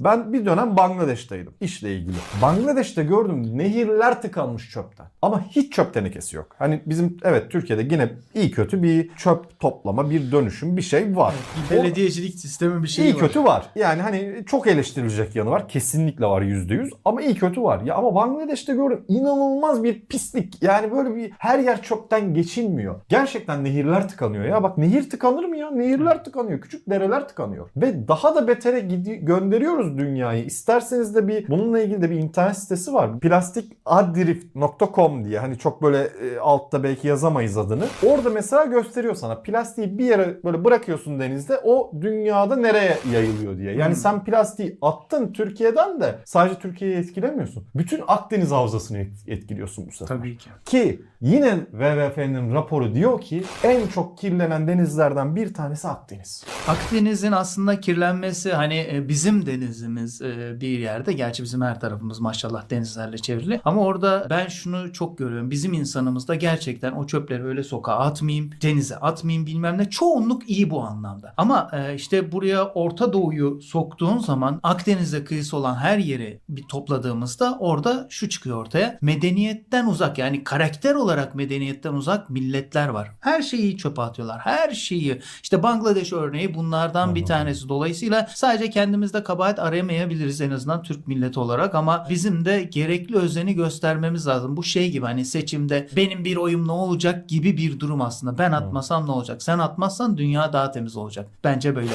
Ben bir dönem Bangladeş'teydim işle ilgili. Bangladeş'te gördüm nehirler tıkanmış çöpten. Ama hiç çöp tenekesi yok. Hani bizim evet Türkiye'de yine iyi kötü bir çöp toplama, bir dönüşüm bir şey var. Bir belediyecilik sistemi bir şey iyi var. kötü var. Yani hani çok eleştirilecek yanı var. Kesinlikle var yüzde yüz. Ama iyi kötü var. Ya ama Bangladeş'te gördüm inanılmaz bir pislik. Yani böyle bir her yer çöpten geçilmiyor. Gerçekten nehirler tıkanıyor ya. Bak nehir tıkanır mı ya? Nehirler tıkanıyor. Küçük dereler tıkanıyor. Ve daha da betere gidi- gönderiyoruz dünyayı. İsterseniz de bir bununla ilgili de bir internet sitesi var. Plastikadrift.com diye. Hani çok böyle e, altta belki yazamayız adını. Orada mesela gösteriyor sana. Plastiği bir yere böyle bırakıyorsun denizde. O dünyada nereye yayılıyor diye. Yani Hmm. sen plastiği attın Türkiye'den de sadece Türkiye'yi etkilemiyorsun. Bütün Akdeniz havzasını et- etkiliyorsun bu sefer. Tabii ki. Ki yine WWF'nin raporu diyor ki en çok kirlenen denizlerden bir tanesi Akdeniz. Akdeniz'in aslında kirlenmesi hani e, bizim denizimiz e, bir yerde. Gerçi bizim her tarafımız maşallah denizlerle çevrili. Ama orada ben şunu çok görüyorum. Bizim insanımızda gerçekten o çöpleri öyle sokağa atmayayım, denize atmayayım bilmem ne. Çoğunluk iyi bu anlamda. Ama e, işte buraya Orta Doğu'yu soktuğun zaman Akdeniz'e kıyısı olan her yeri bir topladığımızda orada şu çıkıyor ortaya. Medeniyetten uzak yani karakter olarak medeniyetten uzak milletler var. Her şeyi çöpe atıyorlar. Her şeyi. İşte Bangladeş örneği bunlardan bir tanesi. Dolayısıyla sadece kendimizde kabahat arayamayabiliriz en azından Türk milleti olarak ama bizim de gerekli özeni göstermemiz lazım. Bu şey gibi hani seçimde benim bir oyum ne olacak gibi bir durum aslında. Ben atmasam ne olacak? Sen atmazsan dünya daha temiz olacak. Bence böyle.